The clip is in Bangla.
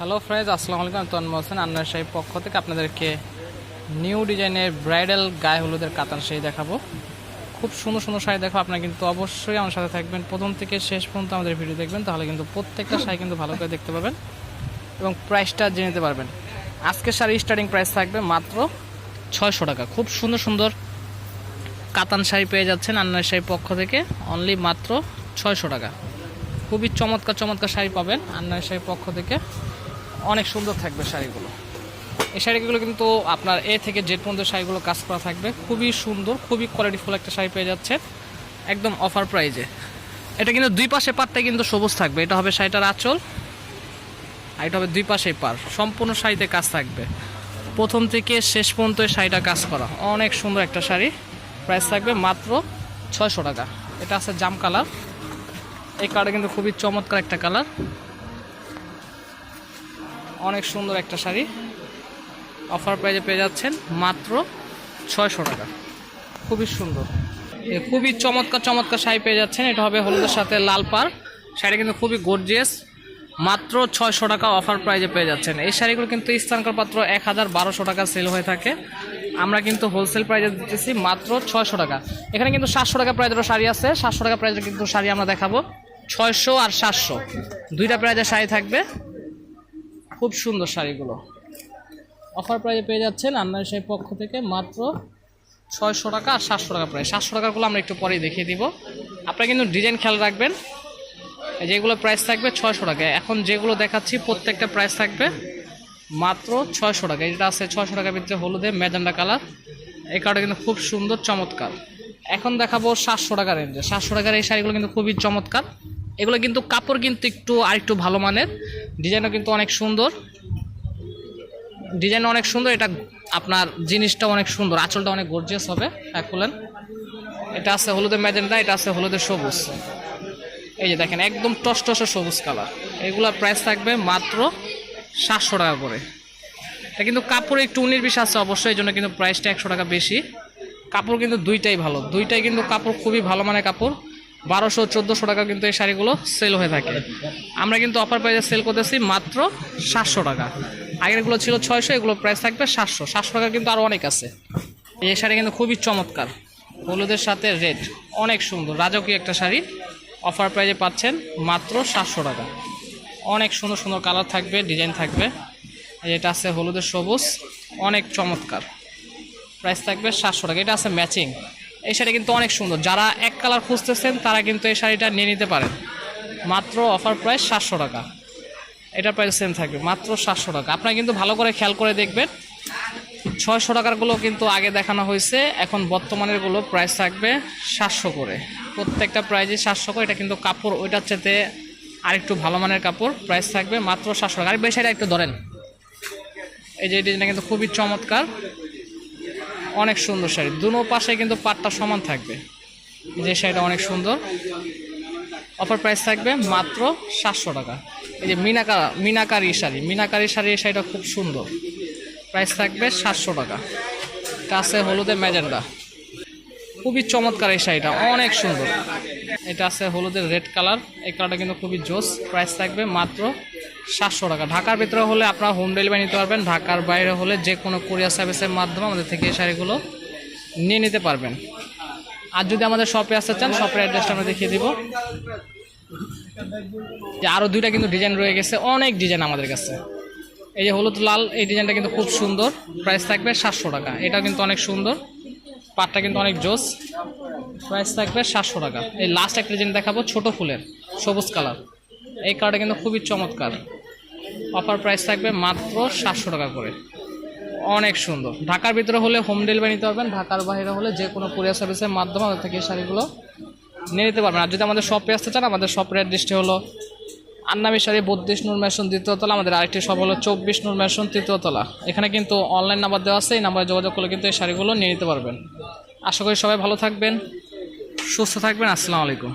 হ্যালো ফ্রেন্ডস আসসালামু আলাইকুম আমি তন্ময় হোসেন আন্নার সাহেব পক্ষ থেকে আপনাদেরকে নিউ ডিজাইনের ব্রাইডাল গায়ে হলুদের কাতান শাড়ি দেখাবো। খুব সুন্দর সুন্দর শাড়ি দেখো আপনারা কিন্তু অবশ্যই আমার সাথে থাকবেন। প্রথম থেকে শেষ পর্যন্ত আমাদের ভিডিও দেখবেন, তাহলে কিন্তু প্রত্যেকটা শাড়ি কিন্তু ভালো করে দেখতে পাবেন এবং প্রাইসটা জেনে নিতে পারবেন। আজকের শাড়ি স্টার্টিং প্রাইস থাকবে মাত্র ছয়শো টাকা। খুব সুন্দর সুন্দর কাতান শাড়ি পেয়ে যাচ্ছেন আন্নার শাড়ির পক্ষ থেকে। অনলি মাত্র ছয়শো টাকা। খুবই চমৎকার চমৎকার শাড়ি পাবেন আন্নার শাড়ির পক্ষ থেকে। অনেক সুন্দর থাকবে শাড়িগুলো। এই শাড়িগুলো কিন্তু আপনার এ থেকে জেড পর্যন্ত শাড়িগুলো কাজ করা থাকবে। খুবই সুন্দর, খুবই কোয়ালিটিফুল একটা শাড়ি পেয়ে যাচ্ছে। একদম অফার প্রাইজে এটা কিন্তু দুই পাশে পাটটা কিন্তু সবুজ থাকবে। এটা হবে শাড়িটার আঁচল, আর এটা হবে দুই পাশে পার সম্পূর্ণ শাড়িতে কাজ থাকবে। প্রথম থেকে শেষ পর্যন্ত শাড়িটা কাজ করা। অনেক সুন্দর একটা শাড়ি। প্রাইস থাকবে মাত্র ছয়শো টাকা। এটা আছে জাম কালার। এই কালারটা কিন্তু খুবই চমৎকার একটা কালার। অনেক সুন্দর একটা শাড়ি। অফার প্রাইজে পেয়ে যাচ্ছেন মাত্র ছয়শো টাকা। খুবই সুন্দর। খুবই চমৎকার চমৎকার শাড়ি পেয়ে যাচ্ছেন। এটা হবে হলুদের সাথে লাল পার শাড়ি কিন্তু খুবই গর্জিয়াস মাত্র ছয়শো টাকা অফার প্রাইজে পেয়ে যাচ্ছেন। এই শাড়িগুলো কিন্তু স্থানকার পাত্র এক হাজার বারোশো টাকা সেল হয়ে থাকে। আমরা কিন্তু হোলসেল প্রাইজে দিতেছি মাত্র ছয়শো টাকা। এখানে কিন্তু সাতশো টাকা প্রাইজেরও শাড়ি আছে। সাতশো টাকা প্রাইজের কিন্তু শাড়ি আমরা দেখাবো। ছয়শো আর সাতশো। দুইটা প্রাইজের শাড়ি থাকবে। খুব সুন্দর শাড়িগুলো। অফার প্রাইজে পেয়ে যাচ্ছেন আন্নার সেই পক্ষ থেকে মাত্র ছয়শো টাকা আর সাতশো টাকা প্রায় সাতশো টাকাগুলো আমরা একটু পরেই দেখিয়ে দিব। আপনারা কিন্তু ডিজাইন খেয়াল রাখবেন। যেগুলো প্রাইস থাকবে ছয়শো টাকা। এখন যেগুলো দেখাচ্ছি, প্রত্যেকটা প্রাইস থাকবে মাত্র ছয়শো টাকা। এটা আছে ছয়শো টাকার ভিতরে হলুদে ম্যাজেন্ডা কালার। এই কালারটা কিন্তু খুব সুন্দর, চমৎকার। এখন দেখাবো সাতশো টাকা রেঞ্জে সাতশো টাকার এই শাড়িগুলো কিন্তু খুবই চমৎকার। এগুলো কিন্তু কাপড় কিন্তু একটু আরেকটু ভালো মানের। ডিজাইনও কিন্তু অনেক সুন্দর। ডিজাইন অনেক সুন্দর। এটা আপনার জিনিসটা অনেক সুন্দর। আঁচলটা অনেক গর্জিয়াস হবে, এক খুলেন। এটা আছে হলুদের ম্যাজেন্ডা, এটা আছে হলুদের সবুজ। এই যে দেখেন, একদম টসটসে সবুজ কালার। এগুলোর প্রাইস থাকবে মাত্র সাতশো টাকা করে। এটা কিন্তু কাপড়ে একটু উনিশ বিশ আছে অবশ্যই, এই জন্য কিন্তু প্রাইসটা একশো টাকা বেশি। কাপড় কিন্তু দুইটাই ভালো। দুইটাই কিন্তু কাপড় খুবই ভালো মানের কাপড়। বারোশো, চোদ্দোশো টাকা কিন্তু এই শাড়িগুলো সেল হয়ে থাকে। আমরা কিন্তু অফার প্রাইসে সেল করতেছি মাত্র সাতশো টাকা। আগেরগুলো ছিল ছয়শো, এগুলো প্রাইস থাকবে সাতশো। সাতশো টাকা কিন্তু আরও অনেক আছে। এই শাড়ি কিন্তু খুবই চমৎকার। হলুদের সাথে রেড অনেক সুন্দর। রাজকীয় একটা শাড়ি। অফার প্রাইজে পাচ্ছেন মাত্র সাতশো টাকা। অনেক সুন্দর সুন্দর কালার থাকবে ডিজাইন থাকবে। এটা আছে হলুদের সবুজ, অনেক চমৎকার। প্রাইস থাকবে সাতশো টাকা। এটা আছে ম্যাচিং এই শাড়ি কিন্তু অনেক সুন্দর। যারা এক কালার খুঁজতেছেন, তারা কিন্তু এই শাড়িটা নিয়ে নিতে পারেন। মাত্র অফার প্রাইস সাতশো টাকা। এটা প্রাইস সেম থাকবে, মাত্র সাতশো টাকা। আপনারা কিন্তু ভালো করে খেয়াল করে দেখবেন। ছয়শো টাকারগুলো কিন্তু আগে দেখানো হয়েছে। এখন বর্তমানেরগুলো প্রাইস থাকবে সাতশো করে। প্রত্যেকটা প্রাইজে সাতশো করে। এটা কিন্তু কাপড়, ওইটার চাইতে আরেকটু ভালো মানের কাপড়। প্রাইস থাকবে মাত্র সাতশো টাকা। আর বেশি একটু ধরেন। এই যে ডিজাইনটা কিন্তু খুবই চমৎকার। অনেক সুন্দর শাড়ি। দুনো পাশে কিন্তু পাটটা সমান থাকবে। এই যে শাড়িটা অনেক সুন্দর। অফার প্রাইস থাকবে মাত্র সাতশো টাকা। এই যে মিনাকা, মিনাকারি শাড়ি। মিনাকারি শাড়ি, এই শাড়িটা খুব সুন্দর। প্রাইস থাকবে সাতশো টাকা। আছে হলুদে ম্যাজেন্ডা। খুবই চমৎকার এই শাড়িটা, অনেক সুন্দর। এটা আছে হলুদের রেড কালার। এই কালারটা কিন্তু খুবই জোস। প্রাইস থাকবে মাত্র সাতশো টাকা। ঢাকার ভিতরে হলে আপনারা হোম ডেলিভারি নিতে পারবেন, ঢাকার বাইরে হলে যে কোনো কোরিয়ার সার্ভিসের মাধ্যমে আমাদের থেকে এই শাড়িগুলো নিয়ে নিতে পারবেন। আর যদি আমাদের শপে আসতে চান শপের অ্যাড্রেসটা আমরা দেখিয়ে দিব। যে আরও দুইটা কিন্তু ডিজাইন রয়ে গেছে, অনেক ডিজাইন আমাদের কাছে। এই যে হলুদ লাল, এই ডিজাইনটা কিন্তু খুব সুন্দর। প্রাইস থাকবে সাতশো টাকা। এটা কিন্তু অনেক সুন্দর। পাটটা কিন্তু অনেক জোস। প্রাইস থাকবে সাতশো টাকা। এই লাস্ট একটা ডিজাইন দেখাবো, ছোট ফুলের, সবুজ কালার এই কালারটা কিন্তু খুবই চমৎকার। অফার প্রাইস থাকবে মাত্র সাতশো টাকা করে। অনেক সুন্দর। ঢাকার ভিতরে হলে হোম ডেলিভারি নিতে পারবেন, ঢাকার বাইরে হলে যে কোনো কুরিয়ার সার্ভিসের মাধ্যমে আমাদের থেকে শাড়িগুলো নিয়ে নিতে পারবেন। আর যদি আমাদের শপে আসতে চান, আমাদের শপের অ্যাড্রেসটি হলো আন্নামি শাড়ি, বত্রিশ নূর মেশন দ্বিতীয়তলা আমাদের আরেকটি শপ হলো চব্বিশ নূর মেশন তৃতীয়তলা এখানে কিন্তু অনলাইন নাম্বার দেওয়া আছে, এই নাম্বারে যোগাযোগ করলে কিন্তু এই শাড়িগুলো নিয়ে নিতে পারবেন। আশা করি সবাই ভালো থাকবেন, সুস্থ থাকবেন। আসসালামু আলাইকুম।